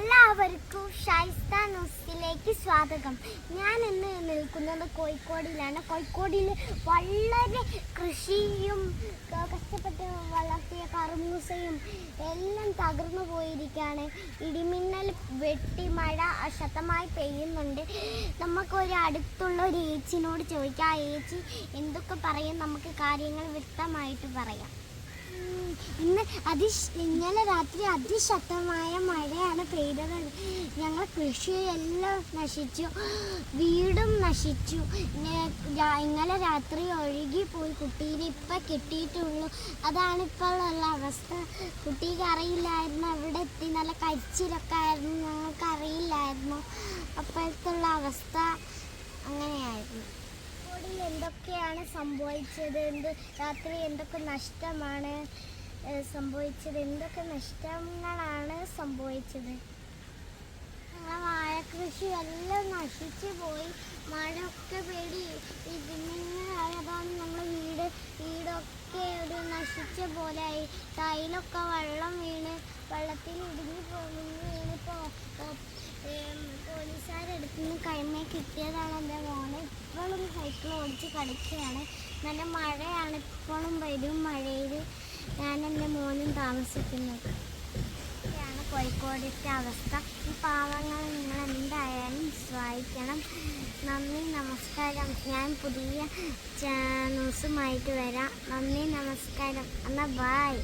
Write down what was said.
എല്ലാവർക്കും ഷൈസ്ത ന്യൂസിലേക്ക് സ്വാഗതം. ഞാൻ ഇന്ന് നിൽക്കുന്നത് കോഴിക്കോടിലാണ്. കോഴിക്കോടിൽ വളരെ കൃഷിയും കഷ്ടപ്പെട്ട് വളർത്തിയ കറുമൂസയും എല്ലാം തകർന്നു പോയിരിക്കുകയാണ്. ഇടിമിന്നൽ വെട്ടി മഴ ശക്തമായി പെയ്യുന്നുണ്ട്. നമുക്കൊരു അടുത്തുള്ള ഒരു ഏച്ചിനോട് ചോദിക്കാം. ആ ഏച്ചി എന്തൊക്കെ പറയും? നമുക്ക് കാര്യങ്ങൾ വ്യക്തമായിട്ട് പറയാം. ഇന്ന് അതി ഇന്നലെ രാത്രി അതിശക്തമായ മഴയാണ് പെയ്തത്. ഞങ്ങൾ കൃഷിയെല്ലാം നശിച്ചു. വീടും നശിച്ചു. ഇന്നെ- ഇന്നലെ രാത്രി ഒഴുകി പോയി കുട്ടീനെ ഇപ്പം കിട്ടിയിട്ടുള്ളൂ. അതാണ് ഇപ്പോൾ ഉള്ള അവസ്ഥ. കുട്ടിക്ക് അറിയില്ലായിരുന്നു അവിടെ എത്തി. നല്ല കരിച്ചിലൊക്കെ ആയിരുന്നു. ഞങ്ങൾക്ക് അറിയില്ലായിരുന്നു. അപ്പോഴത്തുള്ള അവസ്ഥ അങ്ങനെയായിരുന്നു. എന്തൊക്കെയാണ് സംഭവിച്ചത്? എന്ത് രാത്രി എന്തൊക്കെ നഷ്ടമാണ്? സംഭവിച്ചത്. എന്തൊക്കെ നഷ്ടങ്ങളാണ് സംഭവിച്ചത്? ഞങ്ങളെ കൃഷി എല്ലാം നശിച്ചു പോയി. മഴയൊക്കെ പേടി ഇതിനായതാണ് നമ്മുടെ വീട് വീടൊക്കെ ഒരു നശിച്ച പോലെയായി ടൈലൊക്കെ വെള്ളം വീണ് വെള്ളത്തിൽ ഇടിഞ്ഞു വീണിപ്പോൾ പോലീസുകാരെടുത്ത് നിന്ന് കൈമേ കിട്ടിയതാണ് എന്റെ മോനെ. ഇപ്പോഴും സൈക്കിൾ ഓടിച്ച് കളിക്കുകയാണ്. നല്ല മഴയാണ്. ഇപ്പോഴും വരും മഴയിൽ. ഞാൻ എന്റെ മോനും താമസിക്കുന്നത്. ഇതാണ് കോഴിക്കോടിന്റെ അവസ്ഥ. ഈ പാവങ്ങൾ നിങ്ങൾ എന്തായാലും സഹായിക്കണം നന്ദി നമസ്കാരം. ഞാൻ പുതിയ ന്യൂസുമായിട്ട് വരാം. നന്ദി നമസ്കാരം. എന്നാൽ ബായ്